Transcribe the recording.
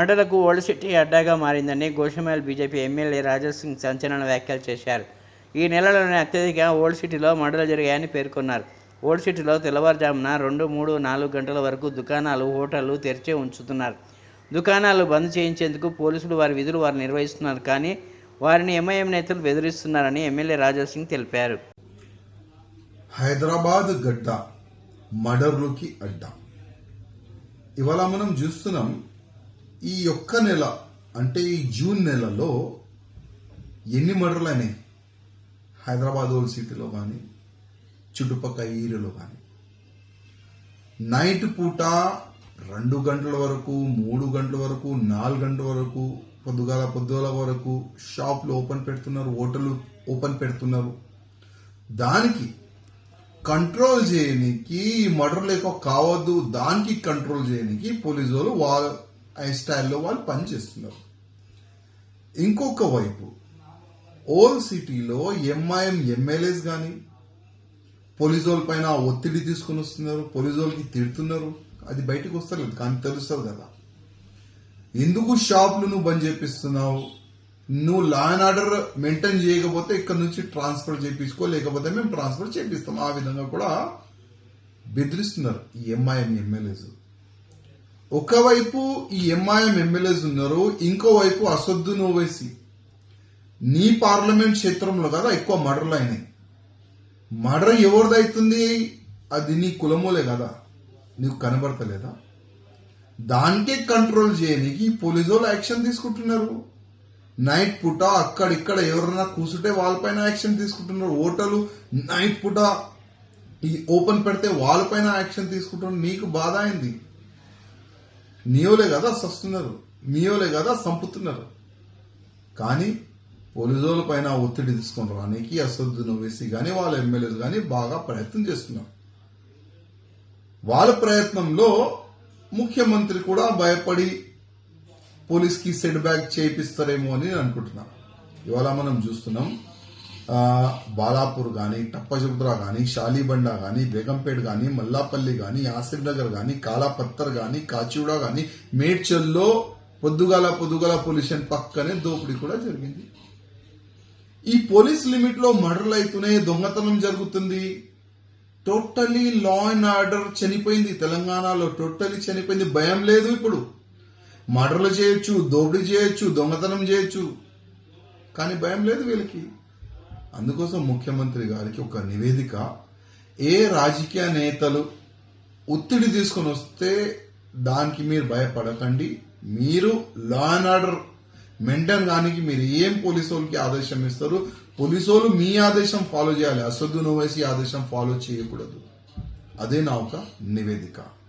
మండలకు old city అడ్డాగా మారిందని Goshamahal BJP MLA Raja Singh సంచలన వ్యాఖ్యలు చేశారు. ఈ నెలలోనే అత్యధిక ఓల్డ్ సిటీలో మండలు జరిగాయని పేర్కొన్నారు. ఓల్డ్ సిటీలో తెల్లవారుజామున రెండు మూడు నాలుగు గంటల వరకు దుకాణాలు హోటళ్ళు తెరిచే ఉంచుతున్నారు. దుకాణాలు బంద్ చేయించేందుకు పోలీసులు వారి విధులు వారు నిర్వహిస్తున్నారు. కానీ వారిని ఎంఐఎం నేతలు బెదిరిస్తున్నారని ఎమ్మెల్యే రాజా సింగ్ తెలిపారు. హైదరాబాద్ గడ్డ మర్డర్లకి అడ్డ. ఇవాళ మనం చూస్తున్నాం ఈ ఒక్క నెల అంటే ఈ జూన్ నెలలో ఎన్ని మర్డర్లు అయినాయి హైదరాబాద్ ఓల్డ్ సిటీలో కానీ చుట్టుపక్కల ఏరియాలో కానీ నైట్ పూట రెండు గంటల వరకు మూడు గంటల వరకు నాలుగు గంటల వరకు పొద్దుగాల పొద్దుగాల వరకు షాపులు ఓపెన్ పెడుతున్నారు హోటళ్ళు ఓపెన్ పెడుతున్నారు. దానికి కంట్రోల్ చేయనికి మర్డర్లు లేక కావద్దు దానికి కంట్రోల్ చేయనికి పోలీసు వాళ్ళు వాళ్ళ స్టైల్లో వాళ్ళు పనిచేస్తున్నారు. ఇంకొక వైపు ఓల్డ్ సిటీలో ఎంఐఎం ఎమ్మెల్యేస్ కానీ పోలీసు వాళ్ళ పైన ఒత్తిడి తీసుకుని వస్తున్నారు పోలీసు వాళ్ళకి తిడుతున్నారు. అది బయటకు వస్తలేదు కానీ తెలుస్తుంది కదా. ఎందుకు షాపులు నువ్వు బంద్ చేపిస్తున్నావు? నువ్వు లా అండ్ ఆర్డర్ మెయింటైన్ చేయకపోతే ఇక్కడ నుంచి ట్రాన్స్ఫర్ చేయించుకో లేకపోతే మేము ట్రాన్స్ఫర్ చేపిస్తాం. ఆ విధంగా కూడా బెదిరిస్తున్నారు ఈ ఎంఐఎం ఎమ్మెల్యేస్ ఒకవైపు ఈ ఎంఐఎం ఎమ్మెల్యేస్ ఉన్నారు ఇంకోవైపు అసొద్దును ఓవైసీ నీ పార్లమెంట్ క్షేత్రంలో కదా ఎక్కువ మర్డర్లు అయినాయి. మర్డర్ ఎవరిదైతుంది? అది నీ కులమోలే కదా. నీకు కనబడతలేదా? దానికే కంట్రోల్ చేయడానికి పోలీసు వాళ్ళు యాక్షన్ తీసుకుంటున్నారు. నైట్ పూట అక్కడిక్కడ ఎవరైనా కూర్చుంటే వాళ్ళపైన యాక్షన్ తీసుకుంటున్నారు. ఓటర్లు నైట్ పూట ఈ ఓపెన్ పెడితే వాళ్ళపైన యాక్షన్ తీసుకుంటున్నారు. నీకు బాధ అయింది? నీవులే కదా సస్తున్నారు. నీయోలే కదా సంపుతున్నారు. కానీ పోలీసుల పైన ఒత్తిడి తీసుకొని రానికి అసదును వేసి కానీ వాళ్ళ ఎమ్మెల్యేలు కానీ బాగా ప్రయత్నం చేస్తున్నారు. వాళ్ళ ప్రయత్నంలో ముఖ్యమంత్రి కూడా భయపడి పోలీస్కి సెట్ బ్యాక్ చేయిస్తారేమో అని నేను ఇవాళ మనం చూస్తున్నాం. బాలాపూర్ కానీ టప్పజుబ్రా కానీ షాలీబండ కానీ బేగంపేట్ కానీ మల్లాపల్లి కానీ ఆసిఫ్ నగర్ కానీ కాలాపత్తర్ కానీ కాచిగూడ కానీ మేడ్చల్లో పొద్దుగాల పొద్దుగాల పొల్యూషన్ పక్కనే దోపిడీ కూడా జరిగింది. ఈ పోలీస్ లిమిట్లో మర్డర్లు అవుతున్నాయి దొంగతనం జరుగుతుంది. టోటలీ లా అండ్ ఆర్డర్ చనిపోయింది. తెలంగాణలో టోటలీ చనిపోయింది. భయం లేదు ఇప్పుడు. మర్డర్లు చేయొచ్చు దోపిడీ చేయొచ్చు దొంగతనం చేయొచ్చు. కానీ భయం లేదు వీళ్ళకి. అందుకోసం ముఖ్యమంత్రి గారికి ఒక నివేదిక ఏ రాజకీయ నేతలు ఒత్తిడి తీసుకొని వస్తే దానికి మీరు భయపడకండి. మీరు లా అండ్ ఆర్డర్ మెయింటైన్ కానికి మీరు ఏం పోలీసు వాళ్ళకి ఆదేశం ఇస్తారు? పోలీసు వాళ్ళు మీ ఆదేశం ఫాలో చేయాలి. అసదున్ ఓవైసీ ఆదేశం ఫాలో చేయకూడదు. అదే నా ఒక నివేదిక.